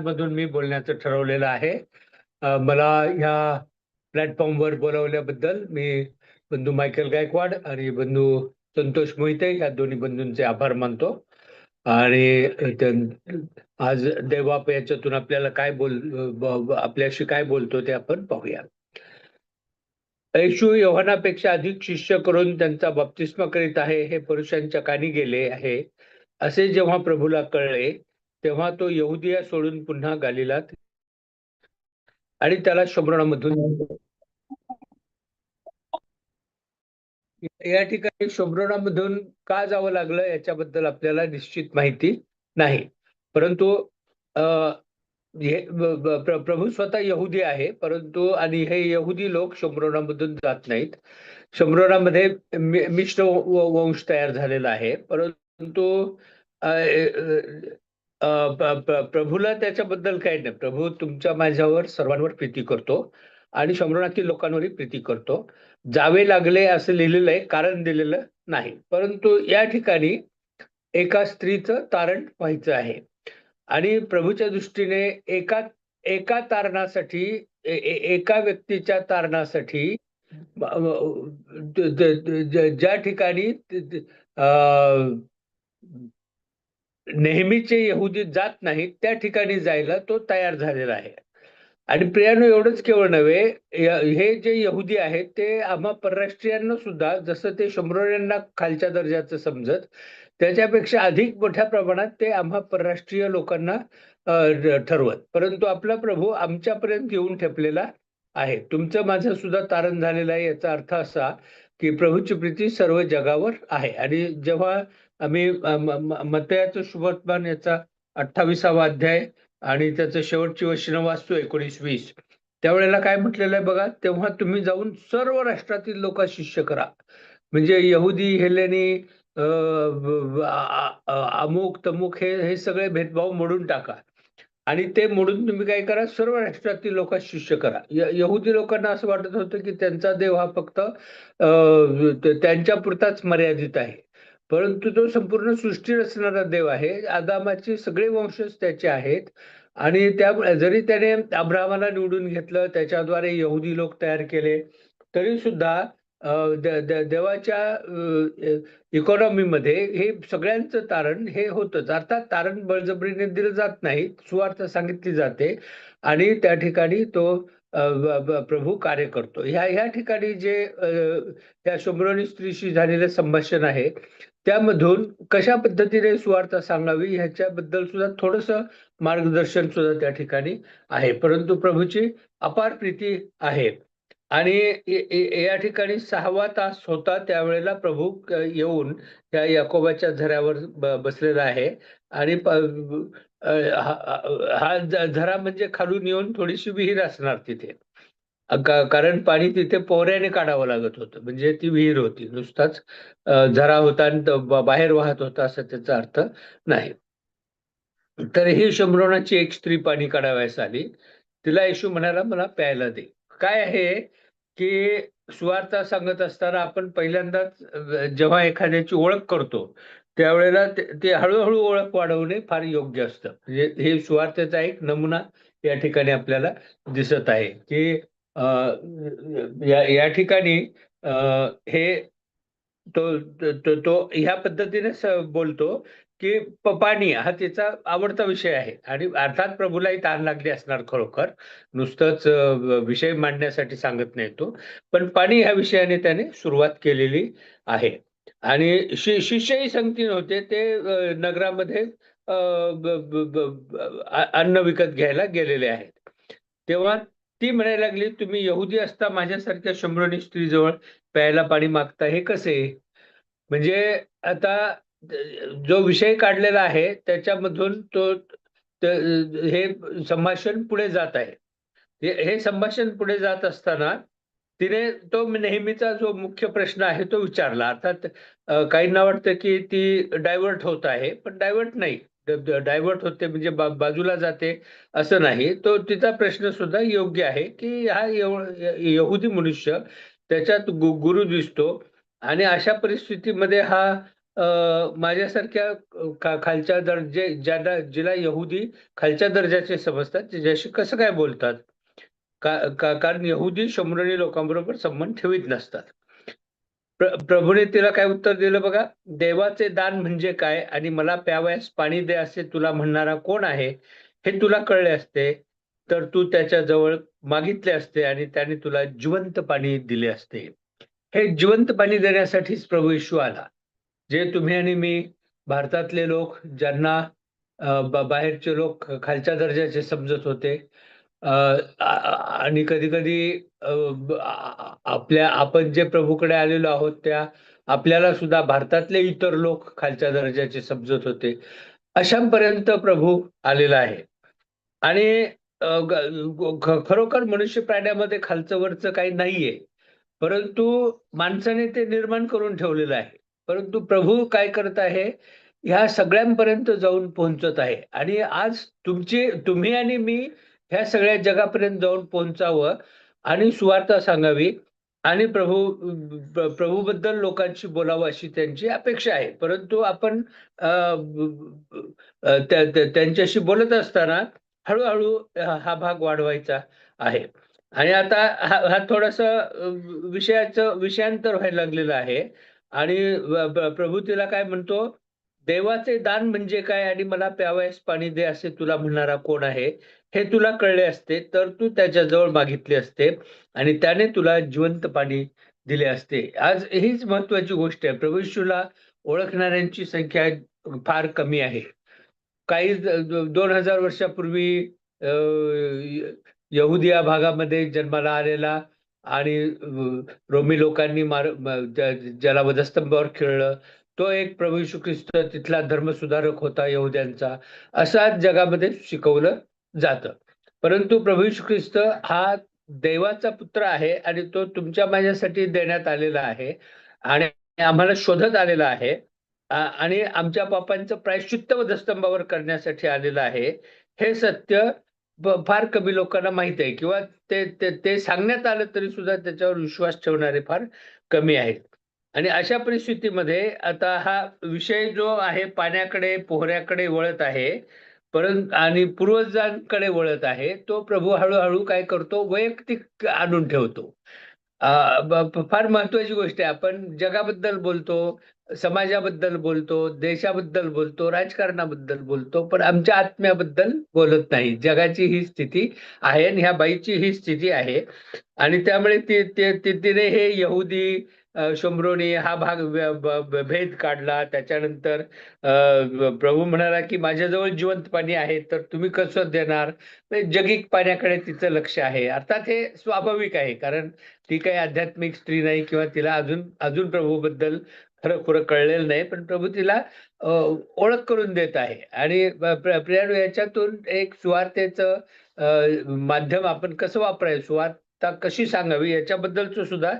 मधून मी बोलण्याचं ठरवलेलं आहे. मला ह्या प्लॅटफॉर्मवर बोलवल्याबद्दल मी बंधू मायकेल गायकवाड आणि बंधू संतोष मोहिते या दोन्ही बंधूंचे आभार मानतो. आणि आज देवाप याच्यातून आपल्याला काय बोल आपल्याशी काय बोलतो ते आपण पाहूया. येशू योहानापेक्षा अधिक शिष्य करून त्यांचा बाप्तिस्मा करीत आहे हे पुरुषांच्या कानी गेले आहे. असे जेव्हा प्रभूला कळले तेव्हा तो यहुदिया सोडून पुन्हा गालिलात आणि त्याला शोभ्रणामधून या ठिकाणी शोभ्रणामधून का जावं लागलं याच्याबद्दल आपल्याला निश्चित माहिती नाही. परंतु हे प्रभू स्वतः यहुदी आहे परंतु आणि हे यहुदी लोक शंभरणामधून जात नाहीत. शंभरणामध्ये मिश्र व- वंश तयार झालेला आहे. परंतु प्रभूला त्याच्याबद्दल काही नाही. प्रभू तुमच्या माझ्यावर सर्वांवर प्रीती करतो आणि शंभरणातील लोकांवरही प्रीती करतो. जावे लागले असं लिहिलेलं आहे कारण दिलेलं नाही. परंतु या ठिकाणी एका स्त्रीचं तारण व्हायचं आहे. आणि प्रभूच्या दृष्टीने एका एका तारणासाठी एका व्यक्तीच्या तारणासाठी ज्या ठिकाणी नेहमीचे यहुदी जात नाहीत त्या ठिकाणी जायला तो तयार झालेला आहे. आणि प्रियानो एवढंच केवळ नव्हे हे जे यहुदी आहेत ते आम्हा परराष्ट्रीयांना सुद्धा जसं ते शंभरण्यांना खालच्या दर्जाचं समजत त्याच्यापेक्षा अधिक मोठ्या प्रमाणात ते आम्हा परराष्ट्रीय लोकांना ठरवत. परंतु आपला प्रभू आमच्यापर्यंत येऊन ठेपलेला आहे. तुमचं माझं सुद्धा तारण झालेलं आहे याचा अर्थ असा की प्रभूची प्रीती सर्व जगावर आहे. आणि जेव्हा आम्ही मतयाचं म- याचा अठ्ठावीसावा अध्याय आणि त्याचं शेवटची वचनं वाचतो एकोणीस वीस. त्यावेळेला काय म्हटलेलं आहे बघा तेव्हा तुम्ही जाऊन सर्व राष्ट्रातील लोक शिष्य करा. म्हणजे यहुदी हेलेनी अमुक तमुक हे हे सगळे भेदभाव मोडून टाका. आणि ते मोडून तुम्ही काय करा सर्व राष्ट्रातील लोक शिष्य करा. यहुदी लोकांना असं वाटत होतं की त्यांचा देव हा फक्त त्यांच्या पुरताच मर्यादित आहे. परंतु तो संपूर्ण सृष्टी रचणारा देव आहे. आदामाचे सगळे वंशज त्याचे आहेत. आणि त्यामुळे जरी त्याने अब्राहमाला निवडून घेतलं त्याच्याद्वारे यहुदी लोक तयार केले तरी सुद्धा देवाच्या इकॉनॉमीमध्ये हे सगळ्यांचं तारण हे होतंच. अर्थात तारण बळजबरीने दिलं जात नाही सुवार्थ सांगितली जाते. आणि त्या ठिकाणी तो प्रभू कार्य करतो. ह्या ह्या ठिकाणी जे त्या शंभरोनी स्त्रीशी झालेलं संभाषण आहे त्यामधून कशा पद्धतीने सुवार्थ सांगावी ह्याच्याबद्दल सुद्धा थोडस मार्गदर्शन सुद्धा त्या ठिकाणी आहे. परंतु प्रभूची अपार प्रीती आहे. आणि या ठिकाणी सहावा तास होता त्यावेळेला प्रभू येऊन त्या याकोबाच्या झऱ्यावर बसलेला आहे. आणि हा झरा म्हणजे खालून येऊन थोडीशी विहीर असणार तिथे. कारण पाणी तिथे पोहऱ्याने काढावं लागत होतं. म्हणजे ती विहीर होती. नुसताच झरा होता आणि बाहेर वाहत होता असा त्याचा अर्थ नाही. तर ही शंभरोणाची एक स्त्री पाणी काढावयास आली. तिला येशू म्हणाला मला प्यायला दे. काय आहे की सुवार्ता सांगत असताना आपण पहिल्यांदाच जेव्हा एखाद्याची ओळख करतो त्यावेळेला ते हळूहळू ओळख वाढवणे फार योग्य असतं. म्हणजे हे सुवार्थेचा एक नमुना या ठिकाणी आपल्याला दिसत आहे की या या ठिकाणी हे तो तो- तो ह्या पद्धतीने बोलतो की पाणी हा तिचा आवडता विषय आहे. आणि अर्थात प्रभूलाही ताण लागली असणार खरोखर. नुसतंच विषय मांडण्यासाठी सांगत नाही तो. पण पाणी ह्या विषयाने त्याने सुरुवात केलेली आहे. आणि शि शिष्यही संगती नव्हते. ते नगरामध्ये अन्न विकत घ्यायला गेलेले आहेत. तेव्हा ती म्हणायला लागली तुम्ही यहुदी असता माझ्यासारख्या शंभरणी स्त्रीजवळ प्यायला पाणी मागता हे कसे? म्हणजे आता जो विषय काढलेला आहे त्याच्यामधून तो हे संभाषण पुढे जात आहे. हे संभाषण पुढे जात असताना तिने तो नेहमीचा जो मुख्य प्रश्न आहे तो विचारला. अर्थात काहींना वाटतं की ती डायव्हर्ट होत आहे पण डायव्हर्ट नाही. डायव्हर्ट होते म्हणजे बाजूला जाते असं नाही तो तिचा प्रश्न सुद्धा योग्य आहे की हा यहुदी मनुष्य त्याच्यात गु- गुरु दिसतो आणि अशा परिस्थितीमध्ये हा माझ्यासारख्या खा खालच्या दर्जे ज्याला जिला यहुदी खालच्या दर्जाचे समजतात, त्याच्याशी कसं काय बोलतात? का कारण यहुदी शंभरणी लोकांबरोबर संबंध ठेवीत नसतात. प्र प्रभूने तिला काय उत्तर दिलं बघा, "देवाचे दान म्हणजे काय आणि मला प्यावयास पाणी दे असे तुला म्हणणारा कोण आहे? हे तुला कळले असते, तर तू त्याच्याजवळ मागितले असते आणि त्याने तुला जिवंत पाणी दिले असते." हे जिवंत पाणी देण्यासाठीच प्रभू येशू आला. जे तुम्ही आणि मी भारतातले लोक ज्यांना बाहेरचे लोक खालच्या दर्जाचे समजत होते. आणि कधी-कधी आपल्या आपण जे प्रभूकडे आलेलो आहोत, त्या आपल्याला सुद्धा भारतातले इतर लोक खालच्या दर्जाचे समजत होते. अशांपर्यंत प्रभू आलेला आहे. आणि खरोखर मनुष्य प्राण्यामध्ये खालचं-वरचं काही नाहीये. परंतु माणसाने ते निर्माण करून ठेवलेलं आहे. परंतु प्रभू काय करत आहे, ह्या सगळ्यांपर्यंत जाऊन पोहोचत आहे आणि आज तुमची तुम्ही आणि मी ह्या सगळ्या जगापर्यंत जाऊन पोहोचावं आणि सुवार्ता सांगावी आणि प्रभू प्रभूबद्दल लोकांशी बोलावं अशी त्यांची अपेक्षा आहे. परंतु आपण त्यांच्याशी बोलत असताना हळूहळू हा भाग वाढवायचा आहे. आणि आता हा हा थोडासा विषयाचं विषयांतर व्हायला लागलेलं आहे आणि प्रभू तिला काय म्हणतो, "देवाचे दान म्हणजे काय आणि मला प्यावयास पाणी दे असे तुला म्हणणारा कोण आहे? हे तुला कळले असते, तर तू त्याच्याजवळ मागितले असते आणि त्याने तुला जिवंत पाणी दिले असते." आज हीच महत्वाची गोष्ट आहे. प्रभू ओळखणाऱ्यांची संख्या फार कमी आहे. काही दोन हजार वर्षापूर्वी यहुदिया भागामध्ये जन्माला आलेला आणि रोमी लोकांनी मार ज्याला वधस्तंभावर खेळलं तो एक प्रभू ख्रिस्त तिथला धर्मसुधारक होता यहुद्यांचा, असा जगामध्ये शिकवलं जातं. परंतु प्रभू येशू ख्रिस्त हा देवाचा पुत्र आहे आणि तो तुमच्या माझ्यासाठी देण्यात आलेला आहे आणि आम्हाला शोधत आलेला आहे. आणि आमच्या पापांचं प्रायश्चित्त वधस्तंभावर करण्यासाठी आलेलं आहे. हे सत्य फार कमी लोकांना माहीत आहे किंवा ते ते ते सांगण्यात आलं तरी सुद्धा त्याच्यावर विश्वास ठेवणारे फार कमी आहेत. आणि अशा परिस्थितीमध्ये आता हा विषय जो आहे पाण्याकडे, पोहऱ्याकडे वळत आहे. परंतु आणि पूर्वजांकडे वळत आहे. तो प्रभू हळूहळू काय करतो, वैयक्तिक आणून ठेवतो. फार महत्वाची गोष्ट आहे. आपण जगाबद्दल बोलतो, समाजाबद्दल बोलतो, देशाबद्दल बोलतो, राजकारणाबद्दल बोलतो, पण आमच्या आत्म्याबद्दल बोलत नाही. जगाची ही स्थिती आहे आणि ह्या बाईची ही स्थिती आहे आणि त्यामुळे ती ते तिने हे यहुदी अ, हा भाग भेद काढला. त्याच्यानंतर प्रभू म्हणाला, की "माझ्याजवळ जिवंत पाणी आहे, तर तुम्ही कसं देणार?" म्हणजे जगिक पाण्याकडे तिचं लक्ष आहे. अर्थात हे स्वाभाविक आहे, कारण ती काही आध्यात्मिक स्त्री नाही किंवा तिला अजून अजून प्रभूबद्दल खरं-खुरं कळलेलं नाही. पण प्रभू तिला ओळख करून देत आहे आणि प्रियाणू याच्यातून एक सुवार्थेचं माध्यम आपण कसं वापरायचं, ता कशी सांगावी याच्याबद्दलचं सुद्धा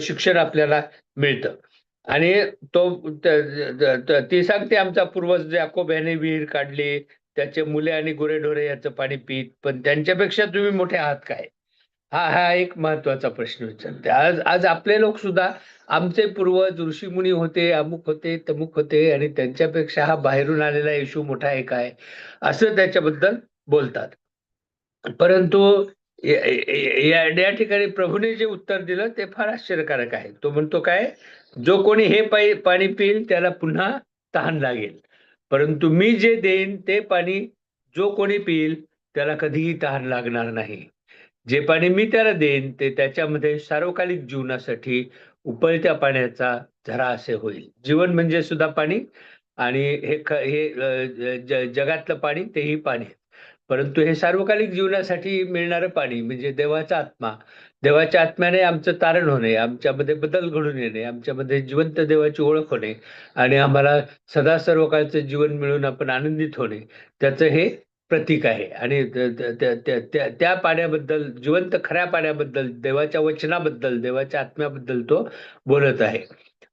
शिक्षण आपल्याला मिळतं. आणि तो ती सांगते आमचा पूर्वज याकोब ह्याने विहीर काढली, त्याचे मुले आणि गुरेढोरे याचं पाणी पीत, पण त्यांच्यापेक्षा तुम्ही मोठे आहात काय? हा हा एक महत्त्वाचा प्रश्न विचारते. आज आज आपले लोक सुद्धा आमचे पूर्वज ऋषीमुनी होते, अमुक होते, तमुक होते आणि त्यांच्यापेक्षा हा बाहेरून आलेला येशू मोठा आहे काय? असं त्याच्याबद्दल बोलतात. परंतु या या ठिकाणी प्रभूने जे उत्तर दिलं ते फार आश्चर्यकारक आहे. तो म्हणतो काय? "जो कोणी हे पाई पाणी पिईल त्याला पुन्हा तहान लागेल. परंतु मी जे देईन ते पाणी जो कोणी पिईल त्याला कधीही तहान लागणार नाही." जे पाणी मी त्याला देईन ते त्याच्यामध्ये सार्वकालिक जीवनासाठी उकळत्या पाण्याचा झरा असे होईल. जीवन म्हणजे सुद्धा पाणी आणि हे ख हे जगातलं पाणी तेही पाणी. परंतु हे सार्वकालिक जीवनासाठी मिळणारं पाणी म्हणजे देवाचा आत्मा. देवाच्या आत्म्याने आमचं तारण होणे, आमच्यामध्ये बदल घडून येणे, आमच्यामध्ये जिवंत देवाची ओळख होणे आणि आम्हाला सदा सर्वकाळचं जीवन मिळून आपण आनंदित होणे, त्याचं हे प्रतीक आहे आणि त्या पाण्याबद्दल, जिवंत खऱ्या पाण्याबद्दल, देवाच्या वचनाबद्दल, देवाच्या आत्म्याबद्दल तो बोलत आहे.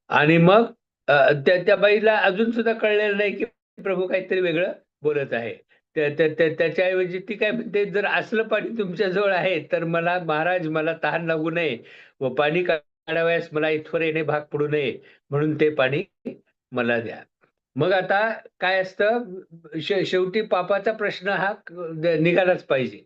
आणि मग त्या त्या बाईला अजून सुद्धा कळलेलं नाही, की प्रभू काहीतरी वेगळं बोलत आहे. त्याच्याऐवजी ती काय म्हणते, "जर असलं पाणी तुमच्याजवळ आहे, तर मला महाराज मला तहान लागू नये व पाणी काढावयास मला इथवर येणे भाग पडू नये." म्हणून ते पाणी मला द्या मग आता काय असतं शेवटी पापाचा प्रश्न हा निघालाच पाहिजे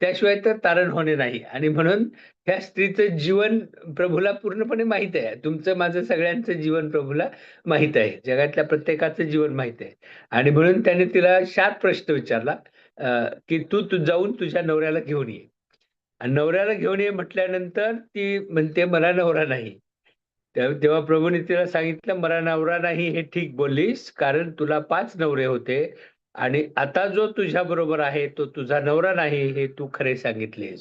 त्याशिवाय तर तारण होणे नाही. आणि म्हणून ह्या स्त्रीचं जीवन प्रभूला पूर्णपणे माहीत आहे. तुमचं माझं सगळ्यांचं जीवन प्रभूला माहीत आहे. जगातल्या प्रत्येकाचं जीवन माहीत आहे. आणि म्हणून त्याने तिला शात प्रश्न विचारला की तू तू जाऊन तुझ्या नवऱ्याला घेऊन ये. आणि नवऱ्याला घेऊन ये म्हटल्यानंतर ती म्हणते मला नवरा नाही. तेव्हा तेव्हा प्रभूने तिला सांगितलं मला नवरा नाही हे ठीक बोललीस कारण तुला पाच नवरे होते. आणि आता जो तुझ्या बरोबर आहे तो तुझा नवरा नाही हे तू खरे सांगितलेस.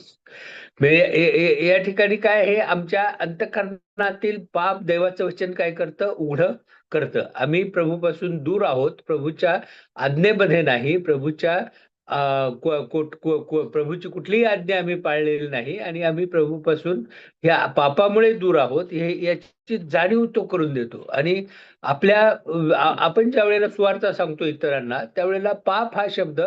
म्हणजे या ठिकाणी काय हे आमच्या अंतकरणातील पाप देवाचं वचन काय करतं? उघडं करतं. आम्ही प्रभूपासून दूर आहोत. प्रभूच्या आज्ञेमध्ये नाही. प्रभूच्या प्रभूची कुठलीही आज्ञा आम्ही पाळलेली नाही आणि आम्ही प्रभूपासून ह्या पापामुळे दूर आहोत हे याची जाणीव तो करून देतो. आणि आपल्या आपण ज्या वेळेला स्वार्थ सांगतो इतरांना त्यावेळेला पाप हा शब्द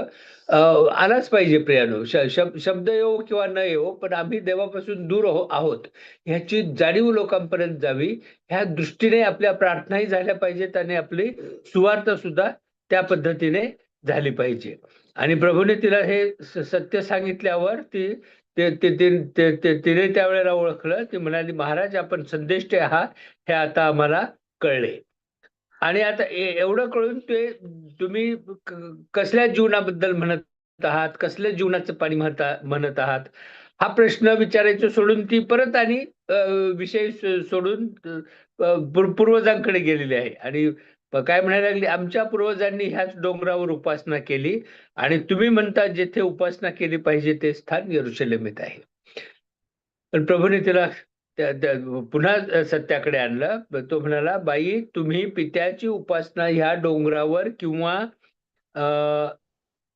आलाच पाहिजे प्रियानो. शब- शब्द येऊ किंवा न येवो पण आम्ही देवापासून दूर हो, आहोत ह्याची जाणीव लोकांपर्यंत जावी. ह्या दृष्टीने आपल्या प्रार्थनाही झाल्या पाहिजेत आणि आपली सुवार्थ सुद्धा त्या पद्धतीने झाली पाहिजे. आणि प्रभूने तिला हे सत्य सांगितल्यावर ती ते तिने त्यावेळेला ओळखलं ती म्हणाली महाराज आपण संदेष्टे आहात हे आता आम्हाला कळले. आणि आता एवढं कळून ते तुम्ही कसल्या जीवनाबद्दल म्हणत आहात कसल्या जीवनाचं पाणी म्हणता म्हणत आहात? हा प्रश्न विचारायचं सोडून ती परत आणि विषय सोडून पूर्वजांकडे गेलेली आहे. आणि काय म्हणायला लागली आमच्या पूर्वजांनी ह्याच डोंगरावर उपासना केली आणि तुम्ही म्हणता जेथे उपासना केली पाहिजे ते स्थान यरुशलेमेत आहे. पण प्रभूने तिला पुन्हा सत्याकडे आणलं. तो म्हणाला बाई तुम्ही पित्याची उपासना ह्या डोंगरावर किंवा अ,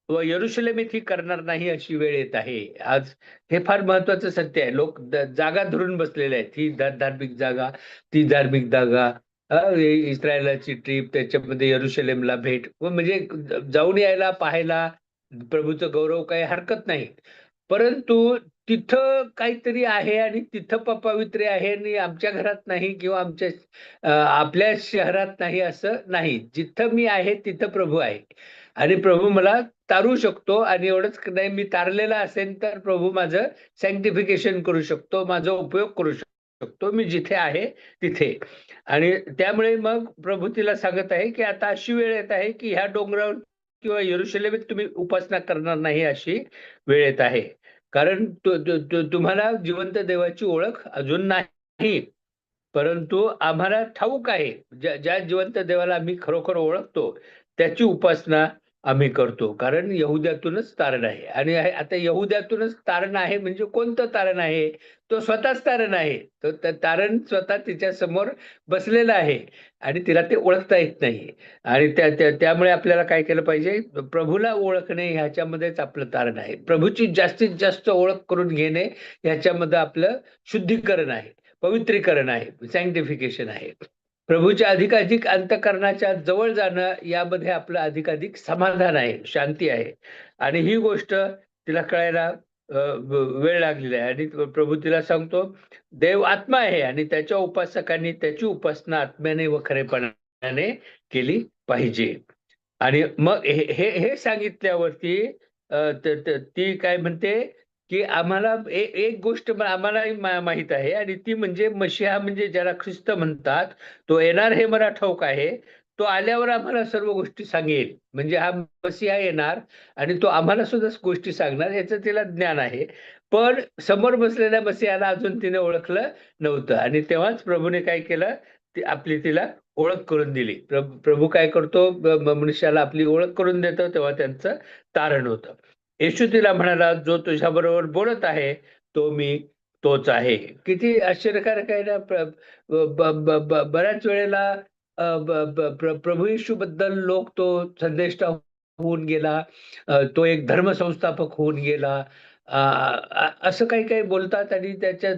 व यरुशलेम येथे करणार नाही अशी वेळ येत आहे. आज हे फार महत्वाचं सत्य आहे. लोक जागा धरून बसलेले आहेत. ही धार्मिक जागा ती धार्मिक जागा इस्रायलाची ट्रिप त्याच्यामध्ये यरुशलेमला भेट. व म्हणजे जाऊन यायला पाहायला प्रभूचं गौरव काही हरकत नाही. परंतु तिथं काहीतरी आहे आणि तिथं पपावित्रे आहे आणि आमच्या घरात नाही किंवा आमच्या आपल्या शहरात नाही असं नाही. जिथं मी आहे तिथं प्रभू आहे. आणि प्रभू मला तारू शकतो आणि एवढंच नाही मी तारलेला असेल तर प्रभू माझं सँक्टिफिकेशन करू शकतो माझा उपयोग करू शकतो. मी जिथे आहे तिथे. आणि त्यामुळे मग प्रभू तिला सांगत आहे की आता अशी वेळ येत आहे की ह्या डोंगरावर किंवा यरुशलेमेत तुम्ही उपासना करणार नाही अशी वेळ येत आहे. कारण तुम्हाला जिवंत देवाची ओळख अजून नाही. परंतु आम्हाला ठाऊक आहे. ज्या ज्या जिवंत देवाला आम्ही खरोखर ओळखतो त्याची उपासना आम्ही करतो. कारण यहुद्यातूनच तारण आहे. आणि आता यहुद्यातूनच तारण आहे म्हणजे कोणतं तारण आहे? तो स्वतःच तारण आहे. तो तारण स्वतः तिच्या समोर बसलेला आहे. आणि तिला ते ओळखता येत नाही. आणि त्या त्यामुळे आपल्याला काय केलं पाहिजे? प्रभूला ओळखणे ह्याच्यामध्येच आपलं तारण आहे. प्रभूची जास्तीत जास्त ओळख करून घेणे ह्याच्यामध्ये आपलं शुद्धीकरण आहे. पवित्रीकरण आहे. सायंटिफिकेशन आहे. प्रभूच्या अधिकाधिक अंतकरणाच्या जवळ जाणं यामध्ये आपलं अधिकाधिक समाधान आहे शांती आहे. आणि ही गोष्ट तिला कळायला वेळ लागलेला आहे. आणि प्रभू तिला सांगतो देव आत्मा आहे आणि त्याच्या उपासकांनी त्याची उपासना आत्म्याने व खरेपणाने केली पाहिजे. आणि मग हे हे सांगितल्यावरती ती काय म्हणते की आम्हाला एक गोष्ट आम्हाला माहीत माहीत आहे आणि ती म्हणजे मशिहा म्हणजे ज्याला ख्रिस्त म्हणतात तो येणार हे मला ठाऊक आहे तो आल्यावर आम्हाला सर्व गोष्टी सांगेल. म्हणजे हा मसिहा येणार आणि तो आम्हाला सुद्धा गोष्टी सांगणार याचं तिला ज्ञान आहे. पण समोर बसलेल्या मसिहाला अजून तिने ओळखलं नव्हतं आणि तेव्हाच प्रभूने काय केलं ती आपली तिला ओळख करून दिली. प्रभू काय करतो मनुष्याला आपली ओळख करून देतो तेव्हा त्यांचं तारण होतं. येशू तिला म्हणाला जो तुझ्या बरोबर बोलत आहे तो मी तोच आहे. किती आश्चर्यकारक आहे ना बऱ्याच वेळेला प्र- प्रभू येशू बद्दल लोक तो संदेष्टा होऊन गेला तो एक धर्मसंस्थापक होऊन गेला असं काही काही बोलतात आणि त्याच्या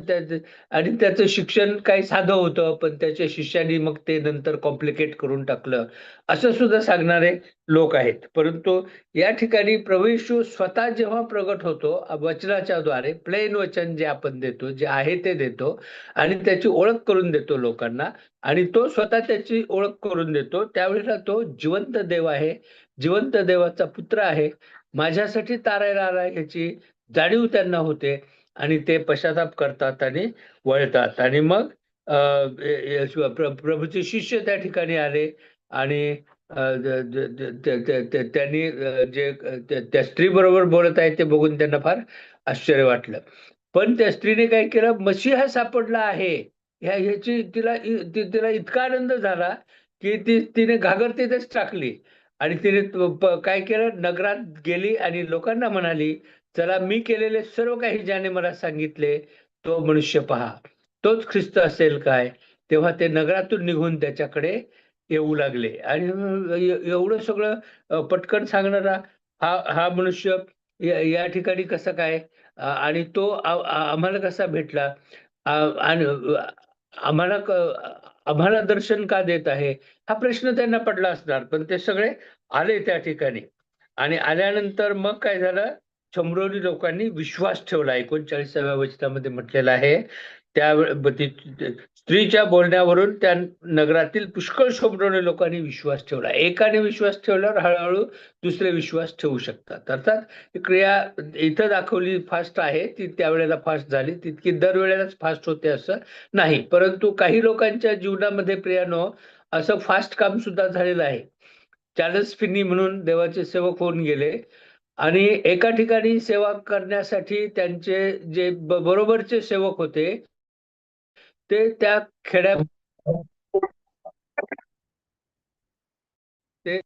आणि त्याचं शिक्षण काही साधं होतं पण त्याच्या शिष्यानी मग ते नंतर कॉम्प्लिकेट करून टाकलं. असं सुद्धा सांगणारे लोक आहेत. परंतु या ठिकाणी प्रवेश स्वतः जेव्हा प्रगट होतो वचनाच्या द्वारे प्लेन वचन जे आपण देतो जे आहे ते देतो आणि त्याची ओळख करून देतो लोकांना आणि तो स्वतः त्याची ओळख करून देतो त्यावेळेला तो जिवंत देव आहे. जिवंत देवाचा पुत्र आहे. माझ्यासाठी तारायला आला याची जाणीव त्यांना होते आणि ते पश्चाताप करतात आणि वळतात. आणि मग प्रभूचे शिष्य त्या ठिकाणी आले आणि त्यांनी जे त्या स्त्री बरोबर बोलत आहे ते बघून त्यांना फार आश्चर्य वाटलं. पण त्या स्त्रीने काय केलं मसीहा सापडला आहे. ह्या ह्याची तिला तिला इतका आनंद झाला की ती तिने घागर तिथेच टाकली. आणि तिने काय केलं नगरात गेली आणि लोकांना म्हणाली चला मी केलेले सर्व काही ज्याने मला सांगितले तो मनुष्य पहा. तोच ख्रिस्त असेल काय? तेव्हा ते नगरातून निघून त्याच्याकडे येऊ लागले. आणि एवढं सगळं पटकन सांगणारा हा हा मनुष्य या ठिकाणी कसा काय? आणि तो आम्हाला कसा भेटला? आणि आम्हाला आम्हाला दर्शन का देत आहे? हा प्रश्न त्यांना पडला असणार पण ते सगळे आले त्या ठिकाणी. आणि आल्यानंतर मग काय झालं? शंभरोनी लोकांनी विश्वास ठेवला. एकोणचाळीसाव्या वचनामध्ये म्हटलेलं आहे. त्या स्त्रीच्या बोलण्यावरून त्या नगरातील पुष्कळ शंभरोनी लोकांनी विश्वास ठेवला. एकाने विश्वास ठेवल्यावर हळूहळू दुसरे विश्वास ठेवू शकतात. अर्थात क्रिया इथं दाखवली फास्ट आहे. ती त्यावेळेला फास्ट झाली. तितकी दरवेळेलाच फास्ट होते असं नाही. परंतु काही लोकांच्या जीवनामध्ये प्रियानो असं फास्ट काम सुद्धा झालेलं आहे. चार्ल्स फिनी म्हणून देवाचे सेवक होऊन गेले. आणि एका ठिकाणी सेवा करण्यासाठी त्यांचे जे बरोबरचे सेवक होते ते त्या खेड्या ते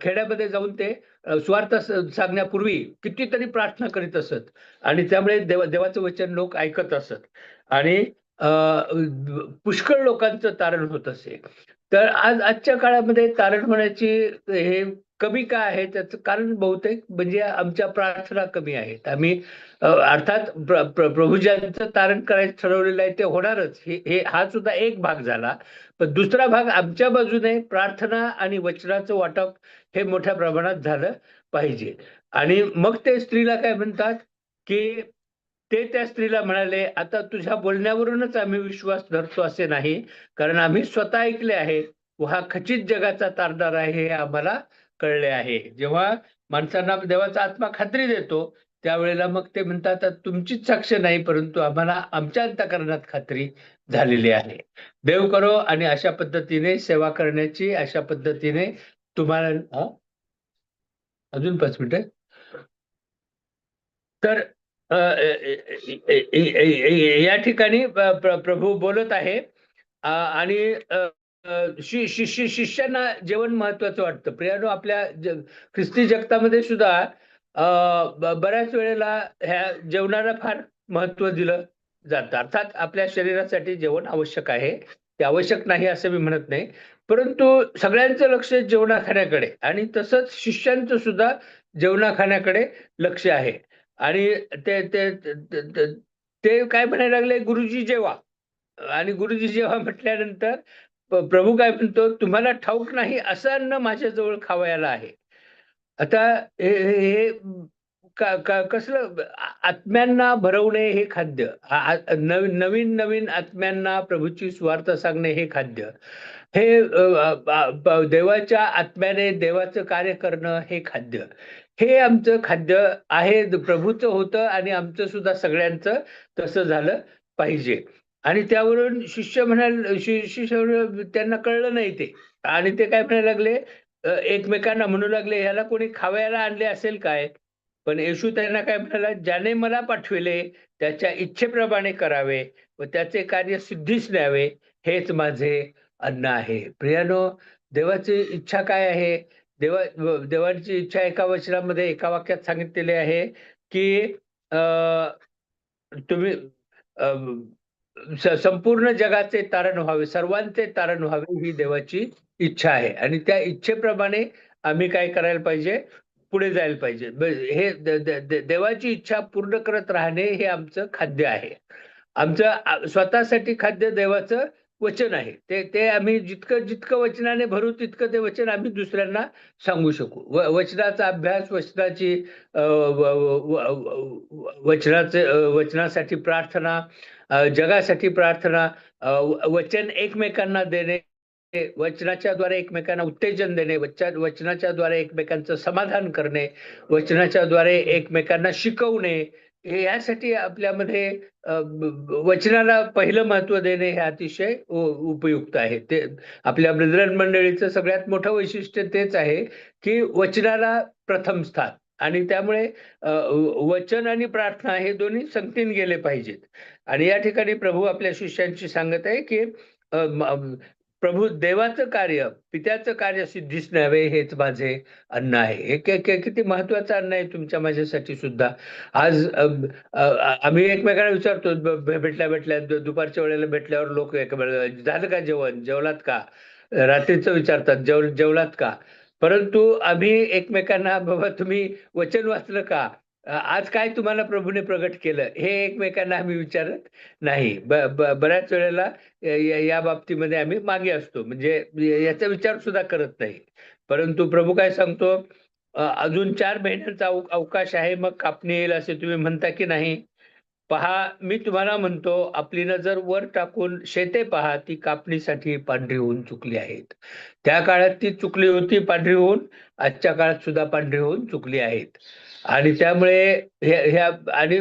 खेड्यामध्ये जाऊन ते स्वार्थ सांगण्यापूर्वी कितीतरी प्रार्थना करीत असत. आणि त्यामुळे देवा देवाचं वचन लोक ऐकत असत. आणि पुष्कळ लोकांचं तारण होत असे. तर आज आजच्या काळामध्ये तारण होण्याची हे कमी का आहे? त्याचं कारण बहुतेक म्हणजे आमच्या प्रार्थना कमी आहेत. आम्ही अर्थात प्र, प्रभुजांचं तारण करायचं ठरवलेलं आहे ते होणारच. हे हे हा सुद्धा एक भाग झाला. पण दुसरा भाग आमच्या बाजूने प्रार्थना आणि वचनाचं वाटप हे मोठ्या प्रमाणात झालं पाहिजे. आणि मग ते स्त्रीला काय म्हणतात की ते त्या स्त्रीला म्हणाले आता तुझ्या बोलण्यावरूनच आम्ही विश्वास धरतो असे नाही. कारण आम्ही स्वतः ऐकले आहे. व हा खचित जगाचा तारदार आहे हे आम्हाला कळले आहे. जेव्हा माणसांना देवाचा आत्मा खात्री देतो त्यावेळेला मग ते म्हणतात तुमचीच साक्ष नाही परंतु आम्हाला आमच्या अंतकरणात खात्री झालेली आहे. देव करो आणि अशा पद्धतीने सेवा करण्याची अशा पद्धतीने तुम्हाला अजून पाच मिनिट. तर या ठिकाणी प्रभू बोलत आहे. आणि शिष्यांना जेवण महत्वाचं वाटतं. प्रियानो आपल्या ख्रिस्ती जगतामध्ये सुद्धा बऱ्याच वेळेला ह्या जेवणाला फार महत्त्व दिलं जातं. अर्थात आपल्या शरीरासाठी जेवण आवश्यक आहे. ते आवश्यक नाही असं मी म्हणत नाही. परंतु सगळ्यांचं लक्ष जेवणा खाण्याकडे आणि तसंच शिष्यांचं सुद्धा जेवणा खाण्याकडे लक्ष आहे. आणि ते ते काय म्हणायला लागले? गुरुजी जेवा. आणि गुरुजी जेव्हा म्हटल्यानंतर प्रभू काय म्हणतो तुम्हाला ठाऊक नाही असं अन्न माझ्याजवळ खावायला आहे. आता हे कसलं आत्म्यांना भरवणे हे खाद्य नवीन नवीन नवीन आत्म्यांना प्रभूची स्वार्थ सांगणे हे खाद्य हे देवाच्या आत्म्याने देवाचं कार्य करणं हे खाद्य हे आमचं खाद्य आहे प्रभूचं होतं आणि आमचं सुद्धा सगळ्यांचं तसं झालं पाहिजे. आणि त्यावरून शिष्य म्हणायला शिष्य त्यांना कळलं नाही ते. आणि ते काय म्हणायला लागले एकमेकांना म्हणू लागले ह्याला कोणी खावायला आणले असेल काय? पण येशू त्यांना काय म्हणाला ज्याने मला पाठविले त्याच्या इच्छेप्रमाणे करावे व त्याचे कार्य सिद्धीच न्यावे हेच माझे अन्न आहे. प्रियानो देवाची इच्छा काय आहे? देवा देवाची इच्छा एका वचनामध्ये एका वाक्यात सांगितलेली आहे की तुम्ही संपूर्ण जगाचे तारण व्हावे सर्वांचे तारण व्हावे ही देवाची इच्छा आहे. आणि त्या इच्छेप्रमाणे आम्ही काय करायला पाहिजे? पुढे जायला पाहिजे. हे देवाची इच्छा पूर्ण करत राहणे हे आमचं खाद्य आहे. आमचं स्वतःसाठी खाद्य देवाचं वचन आहे. ते ते आम्ही जितकं जितकं वचनाने भरू तितकं ते वचन आम्ही दुसऱ्यांना सांगू शकू. व वचनाचा अभ्यास वचनाची वचनाचे वचनासाठी प्रार्थना जगासाठी प्रार्थना वचन एकमेकांना देणे वचनाच्या द्वारे एकमेकांना उत्तेजन देणे वचन वचनाच्या द्वारे एकमेकांचं समाधान करणे वचनाच्या द्वारे एकमेकांना शिकवणे यासाठी आपल्यामध्ये वचनाला पहिलं महत्त्व देणे हे अतिशय उपयुक्त आहे. ते आपल्या ब्रदरन मंडळीचं सगळ्यात मोठं वैशिष्ट्य तेच आहे की वचनाला प्रथम स्थान. आणि त्यामुळे वचन आणि प्रार्थना हे दोन्ही संगतीन गेले पाहिजेत. आणि या ठिकाणी प्रभू आपल्या शिष्यांशी सांगत आहे की प्रभू देवाचं कार्य पित्याचं कार्य सिद्धीस न्यावे हेच माझे अन्न आहे. हे किती महत्वाचं अन्न आहे तुमच्या माझ्यासाठी सुद्धा. आज आम्ही एकमेकांना विचारतो भेटल्या भेटल्या दुपारच्या वेळेला भेटल्यावर लोक झालं का जेवण? जेवलात का? रात्रीचं विचारतात जेव जेवलात का? परंतु आम्ही एकमेकांना बाबा तुम्ही वचन वाचलं का? आज काय तुम्हाला प्रभूने प्रगट केलं हे एकमेकांना आम्ही विचारत नाही. ब- बऱ्याच वेळेला या- बाबतीमध्ये आम्ही मागे असतो. म्हणजे याचा विचार सुद्धा करत नाही. परंतु प्रभू काय सांगतो अजून चार महिन्यांचा अवकाश आहे मग कापणी येईल असे तुम्ही म्हणता की नाही. पहा मी तुम्हाला म्हणतो आपली नजर वर टाकून शेते पहा ती कापणीसाठी पांढरी होऊन चुकली आहेत. त्या काळात ती चुकली होती पांढरी होऊन आजच्या काळात सुद्धा पांढरी होऊन चुकली आहेत. आणि त्यामुळे ह्या आणि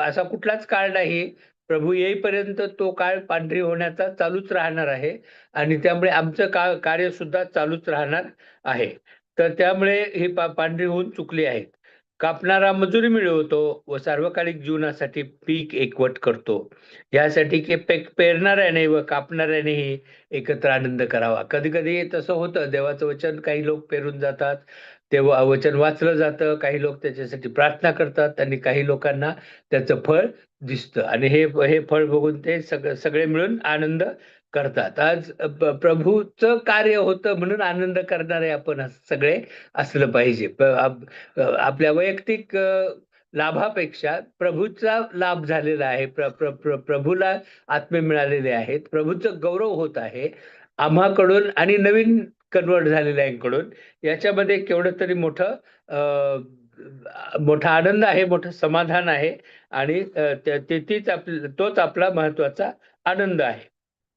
असा कुठलाच काळ नाही. प्रभू येईपर्यंत तो काळ पांढरी होण्याचा चालूच राहणार आहे. आणि त्यामुळे आमचं का कार्य सुद्धा चालूच राहणार आहे. तर त्यामुळे ही पा पांढरी होऊन चुकली आहेत कापणारा मजुरी मिळवतो व सार्वकालिक जीवनासाठी पीक एकवट करतो. यासाठी की पे पेरणाऱ्याने व कापणाऱ्यानेही एकत्र आनंद करावा. कधी कधी तसं होतं. देवाचं वचन काही लोक पेरून जातात. तेव्हा वचन वाचलं जातं. काही लोक त्याच्यासाठी प्रार्थना करतात आणि काही लोकांना त्याचं फळ दिसतं. आणि हे हे फळ बघून ते सगळे सगळे मिळून आनंद करतात. आज प्रभूचं कार्य होतं म्हणून आनंद करणारे आपण सगळे असलं पाहिजे. आपल्या वैयक्तिक लाभापेक्षा प्रभूचा लाभ झालेला आहे. प्र, प्र, प्र, प्रभूला आत्मे मिळालेले आहेत. प्रभूचं गौरव होत आहे. आम्हाकडून आणि नवीन कन्वर्ट झालेल्यांकडून याच्यामध्ये केवढं तरी मोठं मोठा आनंद आहे मोठं समाधान आहे आणि तेथीच आप तोच आपला महत्त्वाचा आनंद आहे.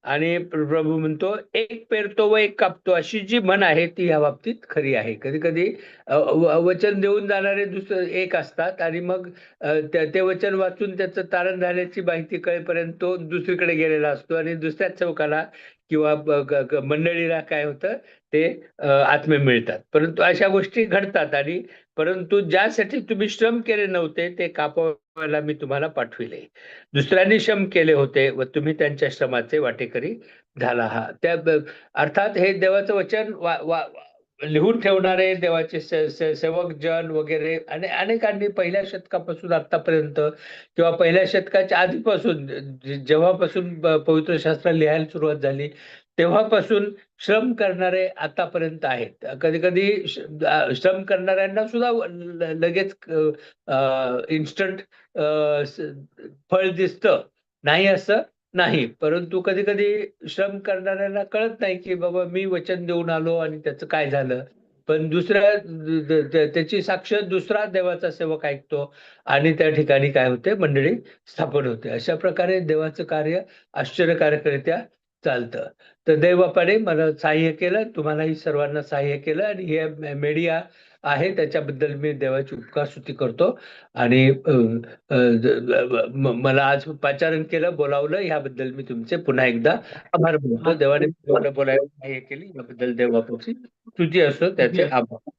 आणि प्र- प्रभू म्हणतो एक पेरतो व एक कापतो. अशी जी म्हण आहे ती ह्या बाबतीत खरी आहे. कधी कधी वचन देऊन जाणारे दुसरं एक असतात आणि मग ते वचन वाचून त्याचं तारण झाल्याची माहिती कळेपर्यंत तो दुसरीकडे गेलेला असतो आणि दुसऱ्या चौकाला किंवा मंडळीला काय होतं ते आत्मे मिळतात. परंतु अशा गोष्टी घडतात आणि परंतु ज्यासाठी तुम्ही श्रम केले नव्हते ते कापवायला मी तुम्हाला पाठविले. दुसऱ्यांनी श्रम केले होते व तुम्ही त्यांच्या श्रमाचे वाटेकरी झाला हा त्या अर्थात हे देवाचं वचन वा, वा, लिहून ठेवणारे देवाचे से, से, सेवक जन वगैरे आणि अनेकांनी पहिल्या शतकापासून आतापर्यंत किंवा पहिल्या शतकाच्या आधीपासून जेव्हापासून पवित्र शास्त्र लिहायला सुरुवात झाली तेव्हापासून श्रम करणारे आतापर्यंत आहेत. कधी कधी श्रम करणाऱ्यांना सुद्धा लगेच इन्स्टंट फळ दिसतं. नाही असं? नाही परंतु कधी कधी श्रम करणाऱ्यांना कळत नाही की बाबा मी वचन देऊन आलो आणि त्याचं काय झालं. पण दुसऱ्या द- द- त्याची साक्ष दुसरा देवाचा सेवक ऐकतो आणि त्या ठिकाणी काय होते? मंडळी स्थापन होते. अशा प्रकारे देवाचं कार्य आश्चर्यकारकरित्या चालतं. तर देवबापाने मला सहाय्य केलं तुम्हालाही सर्वांना सहाय्य केलं आणि हे मे- मीडिया आहे. त्याच्याबद्दल मी देवाची उपकारस्तुती करतो. आणि मला आज पाचारण केलं बोलावलं याबद्दल मी तुमचे पुन्हा एकदा आभार मानतो. देवाने बोलायला सहाय्य केली याबद्दल देवबापाची तुझी असो त्याचे आभार.